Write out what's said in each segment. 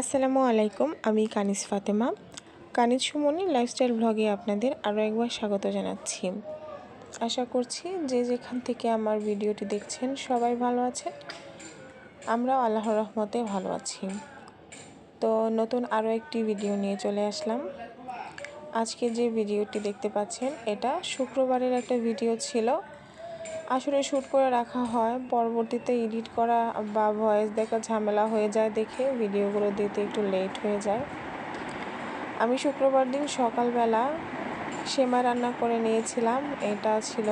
আসসালামু আলাইকুম, আমি কানিস ফাতেমা। কানিস সুমনি লাইফস্টাইল ব্লগে আপনাদের আরও একবার স্বাগত জানাচ্ছি। আশা করছি যে যেখান থেকে আমার ভিডিওটি দেখছেন সবাই ভালো আছেন, আমরাও আল্লাহ রহমতে ভালো আছি। তো নতুন আরও একটি ভিডিও নিয়ে চলে আসলাম। আজকে যে ভিডিওটি দেখতে পাচ্ছেন, এটা শুক্রবারের একটা ভিডিও ছিল। আসলে শ্যুট করে রাখা হয়। পরবর্তীতে এডিট করা বা ভয়েস দেখা ঝামেলা হয়ে যায় দেখে। ভিডিওগুলো দিতে একটু লেট হয়ে যায়। আমি শুক্রবার দিন সকালবেলা সেমাই রান্না করে নিয়েছিলাম। এটা ছিল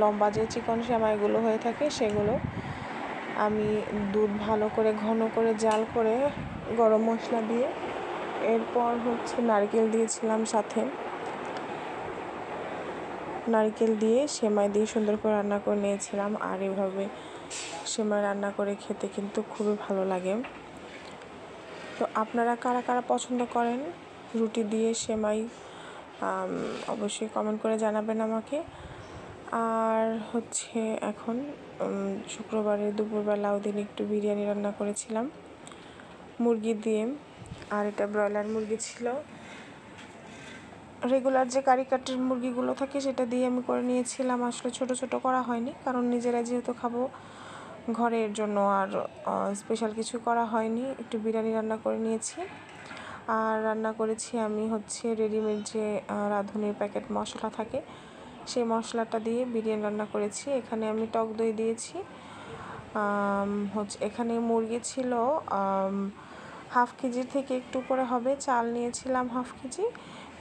লম্বা যে চিকন সেমাইগুলো হয়ে থাকে সেগুলো। আমি দুধ ভালো করে, ঘন করে, জাল করে গরম মশলা দিয়ে এরপর হচ্ছে নারকেল দিয়েছিলাম সাথে। নারকেল দিয়ে সেমাই দিয়ে সুন্দর করে রান্না করে নিয়েছিলাম। আর এভাবে সেমাই রান্না করে খেতে কিন্তু খুবই ভালো লাগে। তো আপনারা কারা কারা পছন্দ করেন রুটি দিয়ে সেমাই অবশ্যই কমেন্ট করে জানাবেন আমাকে। আর হচ্ছে এখন শুক্রবারে দুপুরবেলা ওদিন একটু বিরিয়ানি রান্না করেছিলাম, মুরগি দিয়ে। আর এটা ব্রয়লার মুরগি ছিল। রেগুলার যে কারি কাটের মুরগিগুলো থাকে, সেটা দিয়ে আমি করে নিয়েছিলাম। আসলে ছোট ছোট করা হয়নি, কারণ নিজেরা যেহেতু খাব ঘরের জন্য আর স্পেশাল কিছু করা হয়নি। একটু বিরিয়ানি রান্না করে নিয়েছি। আর রান্না করেছি আমি হচ্ছে রেডিমেড যে রাঁধুনির প্যাকেট মশলা থাকে, সেই মশলাটা দিয়ে বিরিয়ানি রান্না করেছি। এখানে আমি টক দই দিয়েছি। হচ্ছে এখানে মুরগি ছিল হাফ কেজির থেকে একটু করে হবে। চাল নিয়েছিলাম হাফ কেজি।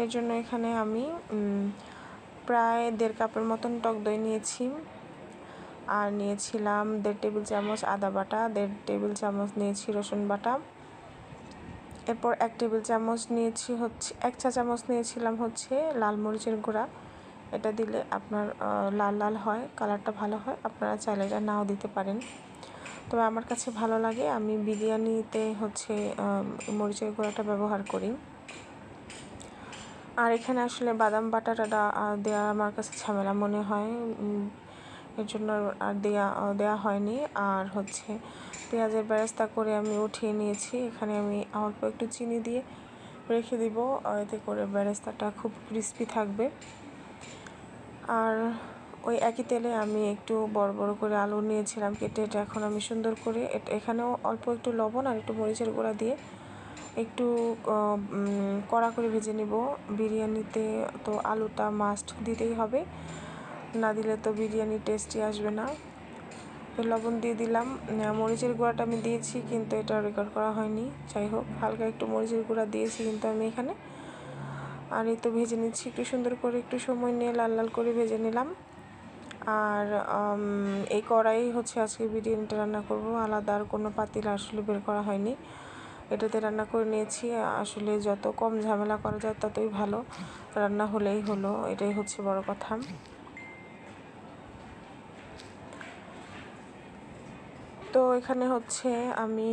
এর জন্য এখানে আমি প্রায় দেড় কাপের মতন টক দই নিয়েছি। আর নিয়েছিলাম দেড় টেবিল চামচ আদা বাটা, দেড় টেবিল চামচ নিয়েছি রসুন বাটা। এরপর এক টেবিল চামচ নিয়েছি হচ্ছে, এক চা চামচ নিয়েছিলাম হচ্ছে লাল মরিচের গুঁড়া। এটা দিলে আপনার লাল লাল হয়, কালারটা ভালো হয়, আপনারা চাইলে এটা নাও দিতে পারেন। তবে আমার কাছে ভালো লাগে, আমি বিরিয়ানিতে হচ্ছে মরিচের গুঁড়াটা ব্যবহার করি। আর এখানে আসলে বাদাম বাটাটা দেওয়া আমার কাছে ঝামেলা মনে হয়। এর জন্য আর দেয়া দেওয়া হয়নি। আর হচ্ছে পেঁয়াজের ব্যবস্থা করে আমি উঠিয়ে নিয়েছি। এখানে আমি অল্প একটু চিনি দিয়ে রেখে দিব। এতে করে ব্যারেস্তাটা খুব ক্রিস্পি থাকবে। আর ওই একই তেলে আমি একটু বড় বড় করে আলু নিয়েছিলাম কেটে। এটা এখন আমি সুন্দর করে এখানেও অল্প একটু লবণ আর একটু মরিচের গুঁড়া দিয়ে একটু কড়া করে ভেজে নিব। বিরিয়ানিতে তো আলুটা মাস্ট দিতেই হবে। না দিলে তো বিরিয়ানি টেস্টি আসবে না। লবণ দিয়ে দিলাম। মরিচের গুঁড়াটা আমি দিয়েছি, কিন্তু এটা রেকর্ড করা হয়নি। যাই হোক, হালকা একটু মরিচের গুঁড়া দিয়েছি কিন্তু আমি এখানে। আর এই তো ভেজে নিচ্ছি। একটু সুন্দর করে একটু সময় নিয়ে লাল লাল করে ভেজে নিলাম। আর এই কড়াই হচ্ছে আজকে বিরিয়ানিটা রান্না করব। আলাদা আর কোনো পাতিল আসলে বের করা হয়নি। এটাতে রান্না করে নিয়েছি। আসলে যত কম ঝামেলা করা যায় ততই ভালো। রান্না হলেই হলো, এটাই হচ্ছে বড় কথা। তো এখানে হচ্ছে আমি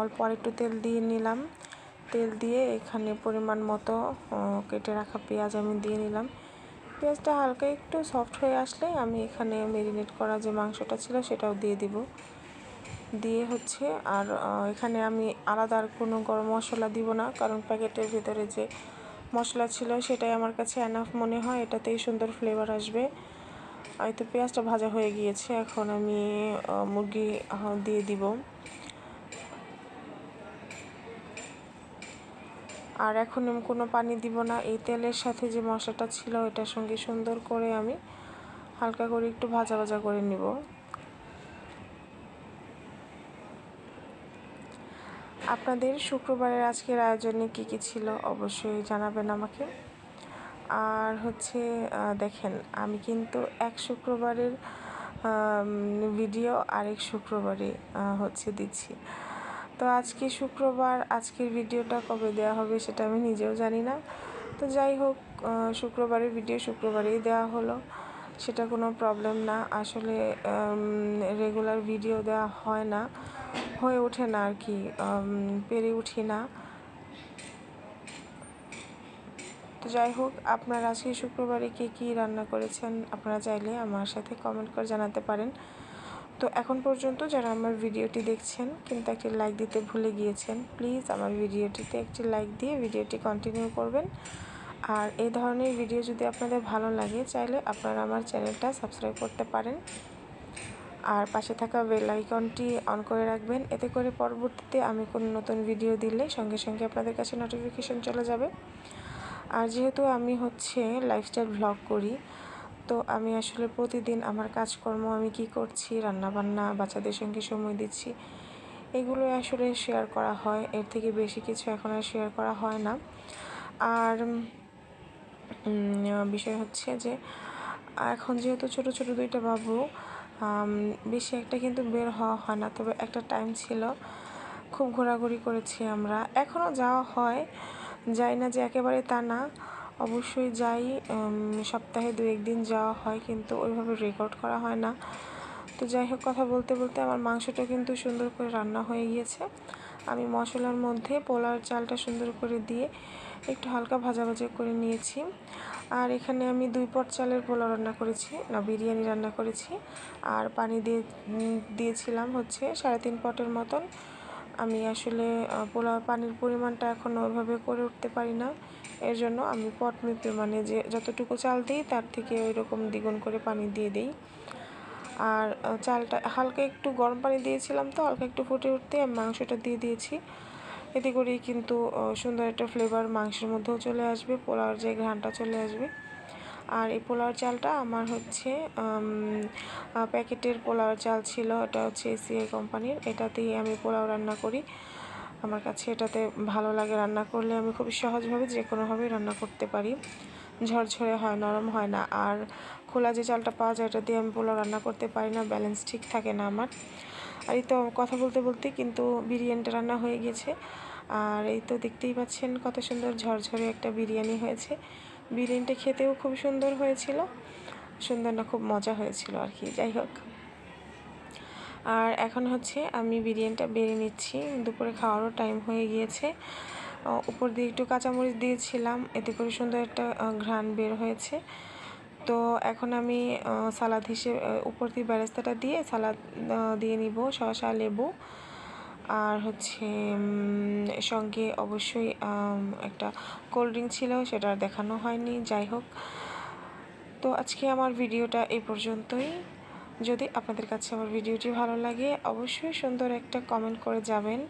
অল্প আর একটু তেল দিয়ে নিলাম। তেল দিয়ে এখানে পরিমাণ মতো কেটে রাখা পেঁয়াজ আমি দিয়ে নিলাম। পেঁয়াজটা হালকা একটু সফট হয়ে আসলে আমি এখানে মেরিনেট করা যে মাংসটা ছিল সেটাও দিয়ে দিব। দিয়ে হচ্ছে, আর এখানে আমি আলাদা আর কোনো গরম মশলা দিব না, কারণ প্যাকেটের ভিতরে যে মশলা ছিল সেটাই আমার কাছে অ্যানাফ মনে হয়, এটাতেই সুন্দর ফ্লেভার আসবে। হয়তো পেঁয়াজটা ভাজা হয়ে গিয়েছে, এখন আমি মুরগি দিয়ে দিব। আর এখন আমি কোনো পানি দিব না, এই তেলের সাথে যে মশলাটা ছিল, এটার সঙ্গে সুন্দর করে আমি হালকা করে একটু ভাজা ভাজা করে নিব। আপনাদের শুক্রবারের আজকের আয়োজনে কী কী ছিল অবশ্যই জানাবেন আমাকে। আর হচ্ছে দেখেন, আমি কিন্তু এক শুক্রবারের ভিডিও আরেক শুক্রবারে হচ্ছে দিচ্ছি। তো আজকে শুক্রবার, আজকের ভিডিওটা কবে দেওয়া হবে সেটা আমি নিজেও জানি না। তো যাই হোক শুক্রবারের ভিডিও শুক্রবারেই দেওয়া হলো, সেটা কোনো প্রবলেম না। আসলে রেগুলার ভিডিও দেওয়া হয় না। হয়ে ওঠে না আর কি পেরে উঠি না। তো যাই হোক, আপনারা আজকে শুক্রবারে কে কী রান্না করেছেন আপনারা চাইলে আমার সাথে কমেন্ট করে জানাতে পারেন। তো এখন পর্যন্ত যারা আমার ভিডিওটি দেখছেন কিন্তু একটি লাইক দিতে ভুলে গিয়েছেন প্লিজ আমার ভিডিওটিতে একটি লাইক দিয়ে ভিডিওটি কন্টিনিউ করবেন। আর এই ধরনের ভিডিও যদি আপনাদের ভালো লাগে, চাইলে আপনারা আমার চ্যানেলটা সাবস্ক্রাইব করতে পারেন। আর পাশে থাকা বেল আইকনটি অন করে রাখবেন। এতে করে পরবর্তীতে আমি কোনো নতুন ভিডিও দিলে সঙ্গে সঙ্গে আপনাদের কাছে নোটিফিকেশন চলে যাবে। আর যেহেতু আমি হচ্ছে লাইফস্টাইল ভ্লগ করি, তো আমি আসলে প্রতিদিন আমার কাজকর্ম, আমি কি করছি, রান্নাবান্না, বাচ্চাদের সঙ্গে সময় দিচ্ছি এগুলো আসলে শেয়ার করা হয়। এর থেকে বেশি কিছু এখন আর শেয়ার করা হয় না। আর বিষয় হচ্ছে যে, এখন যেহেতু ছোট ছোট দুইটা বাবু বেশি একটা কিন্তু বের হওয়া হয় না। তবে একটা টাইম ছিল, খুব ঘোরাঘুরি করেছি আমরা। এখনও যাওয়া হয়, যাই না যে একেবারে তা না। অবশ্যই যাই সপ্তাহে দু একদিন যাওয়া হয়, কিন্তু ওইভাবে রেকর্ড করা হয় না। তো যাই হোক, কথা বলতে বলতে আমার মাংসটা কিন্তু সুন্দর করে রান্না হয়ে গিয়েছে। আমি মশলার মধ্যে পোলার চালটা সুন্দর করে দিয়ে একটু হালকা ভাজা ভাজা করে নিয়েছি। আর এখানে আমি দুই পট চালের পোলাও রান্না করেছি, না, বিরিয়ানি রান্না করেছি। আর পানি দিয়ে দিয়েছিলাম হচ্ছে সাড়ে তিন পটের মতন। আমি আসলে পোলাও পানির পরিমাণটা এখন ওইভাবে করে উঠতে পারি না। এর জন্য আমি পট মেপে মানে যে, যতটুকু চাল দিই তার থেকে ওই রকম দ্বিগুণ করে পানি দিয়ে দিই। আর চালটা হালকা একটু গরম পানি দিয়েছিলাম তো, হালকা একটু ফুটে উঠতে আমি মাংসটা দিয়ে দিয়েছি। এতে করেই কিন্তু সুন্দর একটা ফ্লেভার মাংসের মধ্যেও চলে আসবে পোলাওর যে ঘ্রানটা চলে আসবে। আর এই পোলাওর চালটা আমার হচ্ছে প্যাকেটের পোলাওর চাল ছিল, এটা হচ্ছে এসিআই কোম্পানির। এটাতেই আমি পোলাও রান্না করি। আমার কাছে এটাতে ভালো লাগে রান্না করলে আমি খুব সহজভাবে যে কোনোভাবেই রান্না করতে পারি। ঝরঝরে হয়, নরম হয় না। আর খোলা যে চালটা পাওয়া যায়, এটা দিয়ে আমি পোলাও রান্না করতে পারি না ব্যালেন্স ঠিক থাকে না আমার। আর এই তো কথা বলতে বলতে কিন্তু বিরিয়ানিটা রান্না হয়ে গেছে। আর এই তো দেখতেই পাচ্ছেন কত সুন্দর ঝরঝরে একটা বিরিয়ানি হয়েছে। বিরিয়ানিটা খেতেও খুব সুন্দর হয়েছিল। সুন্দর না, খুব মজা হয়েছিল আর কি, যাই হোক। আর এখন হচ্ছে আমি বিরিয়ানিটা বেড়ে নিচ্ছি। দুপুরে খাওয়ারও টাইম হয়ে গিয়েছে। উপর দিয়ে একটু কাঁচামরিচ দিয়েছিলাম। এতে করে সুন্দর একটা ঘ্রাণ বের হয়েছে। তো এখন আমি সালাদ হিসেবে উপর দিয়ে ব্যারেস্তাটা দিয়ে সালাদ দিয়ে নিব, শসা, লেবু আর হচ্ছে সঙ্গে অবশ্যই একটা কোল্ড ড্রিঙ্ক ছিল, সেটা দেখানো হয়নি, যাই হোক। তো আজকে আমার ভিডিওটা এই পর্যন্তই। যদি আপনাদের কাছে আমার ভিডিওটি ভালো লাগে, অবশ্যই সুন্দর একটা কমেন্ট করে যাবেন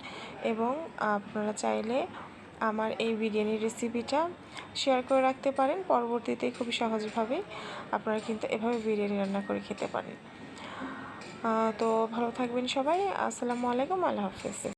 এবং আপনারা চাইলে আমার এই বিরিয়ানির রেসিপিটা শেয়ার করে রাখতে পারেন। পরবর্তীতে খুব সহজভাবে আপনারা কিন্তু এভাবে বিরিয়ানি রান্না করে খেতে পারেন। তো ভালো থাকবেন সবাই। আসসালামু আলাইকুম। আল্লাহ হাফিজ।